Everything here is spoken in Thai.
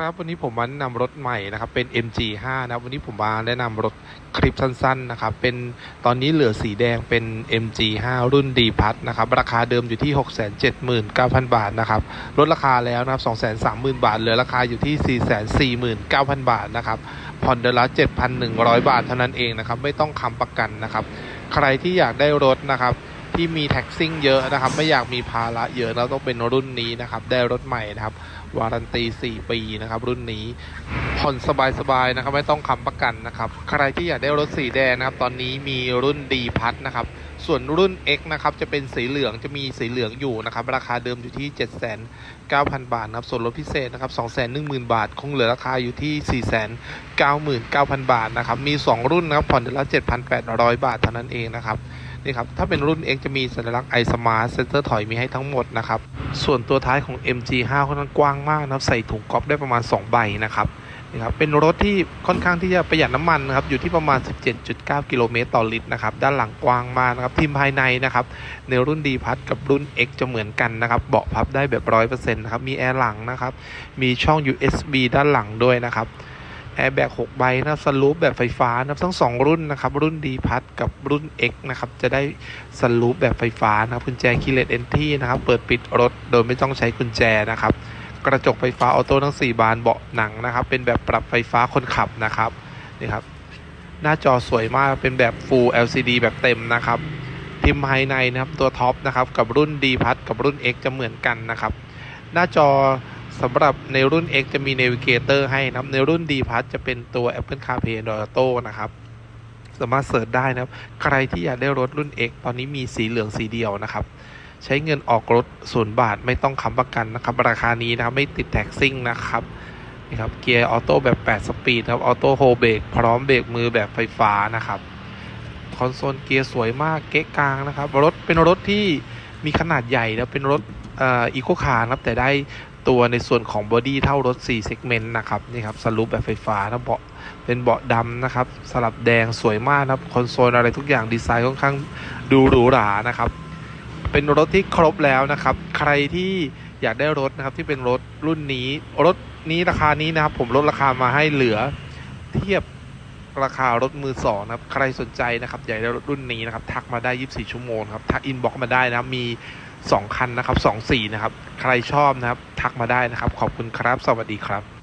ครับวันนี้ผมมาแนะนำรถใหม่นะครับเป็น MG5 นะครับวันนี้ผมมาแนะนำรถคลิปสั้นๆนะครับเป็นตอนนี้เหลือสีแดงเป็น MG5 รุ่น D พัทนะครับราคาเดิมอยู่ที่ 679,000 บาทนะครับลดราคาแล้วนะครับ230,000 บาท เหลือราคาอยู่ที่ 449,000 บาทนะครับผ่อนเดือนละ 7,100 บาทเท่านั้นเองนะครับไม่ต้องค้ำประกันนะครับใครที่อยากได้รถนะครับ ที่มีแท็กซิ่งเยอะนะครับ ไม่อยากมีภาระเยอะแล้วต้องเป็นรุ่นนี้นะครับ ได้รถใหม่นะครับ วารันตี 4 ปีนะครับ รุ่นนี้ ผ่อนสบายๆนะครับไม่ต้องค้ำประกันนะครับ ใครที่อยากได้รถสีแดงนะครับ ตอนนี้มีรุ่นดีพัทนะครับ ส่วนรุ่น X นะครับจะเป็นสีเหลืองจะมีสีเหลืองอยู่นะครับ ราคาเดิมอยู่ที่ 7,900 บาทนะครับ ส่วนลดพิเศษนะครับ 210,000 บาท คงเหลือราคาอยู่ที่ 499,000 บาทนะครับ มี 2 รุ่นนะครับผ่อนเดือนละ 7,800 บาทเท่านั้นเองนะครับนี่ครับ ถ้าเป็นรุ่น X จะมีสัญลักษณ์ iSmart เซนเซอร์ถอยมีให้ทั้งหมดนะครับ ส่วนตัวท้ายของ MG5 ค่อนข้างกว้างมากนะครับ ใส่ถุงก๊อปได้ประมาณ 2 ใบนะครับ นี่ครับเป็นรถที่ค่อนข้างที่จะประหยัดน้ำมันนะครับอยู่ที่ประมาณ 17.9 กิโลเมตรต่อลิตรนะครับด้านหลังกว้างมากนะครับทีมภายในนะครับในรุ่น D พัทกับรุ่น X จะเหมือนกันนะครับเบาะพับได้แบบ100%นะครับมีแอร์หลังนะครับมีช่อง USB ด้านหลังด้วยนะครับแอร์แบก6ใบนะครับสลูปแบบไฟฟ้านะครับทั้ง 2 รุ่นนะครับรุ่น D พัทกับรุ่น X นะครับจะได้สลูปแบบไฟฟ้านะครับกุญแจคีย์เลสเอนที่นะครับเปิดปิดรถโดยไม่ต้องใช้กุญแจนะครับ กระจกไฟฟ้าออโต้ทั้ง 4 บานเบาะหนังนะครับ เป็นแบบปรับไฟฟ้าคนขับนะครับนี่ครับ หน้าจอสวยมากเป็นแบบ Full LCD แบบเต็มนะครับพิมพ์ภายในนะครับตัวท็อปนะครับกับรุ่น D พัทกับรุ่น X จะเหมือนกันนะครับ หน้าจอสำหรับในรุ่น X จะมี Navigator ให้นะครับ ในรุ่น D พัทจะเป็นตัว Apple CarPlay Android Auto นะครับสามารถเสิร์ชได้นะครับ ใครที่อยากได้รถรุ่น X ตอนนี้มีสีเหลืองสีเดียวนะครับ ใช้เงินออกรถศูนย์บาทไม่ต้องค้ำประกันนะครับ ราคานี้นะครับไม่ติดแท็กซิ่งนะครับนี่ครับเกียร์ออโต้แบบ 8 สปีดครับออโต้โฮเบรกพร้อมเบรกมือแบบไฟฟ้านะครับคอนโซลเกียร์สวยมากเก๊กกลางนะครับ รถเป็นรถที่มีขนาดใหญ่แล้วเป็นรถอีโคคาร์นะครับแต่ได้ตัวในส่วนของบอดี้เท่ารถ 4 เซกเมนต์นะครับนี่ครับสลูปแบบไฟฟ้านะเบาะเป็นเบาะดำนะครับสลับแดงสวยมากนะครับคอนโซลอะไรทุกอย่างดีไซน์ค่อนข้างดูหรูหรานะครับ เป็นรถที่ครบแล้วนะครับ ใครที่อยากได้รถนะครับที่เป็นรถรุ่นนี้ รถนี้ราคานี้นะครับ ผมลดราคามาให้เหลือเทียบราคารถมือสองนะครับ ใครสนใจนะครับอยากได้รถรุ่นนี้นะครับ ทักมาได้ 24 ชั่วโมงครับทักอินบ็อกมาได้นะมี2คันนะครับ2สีนะครับ ใครชอบนะครับ ทักมาได้นะครับ ขอบคุณครับ สวัสดีครับ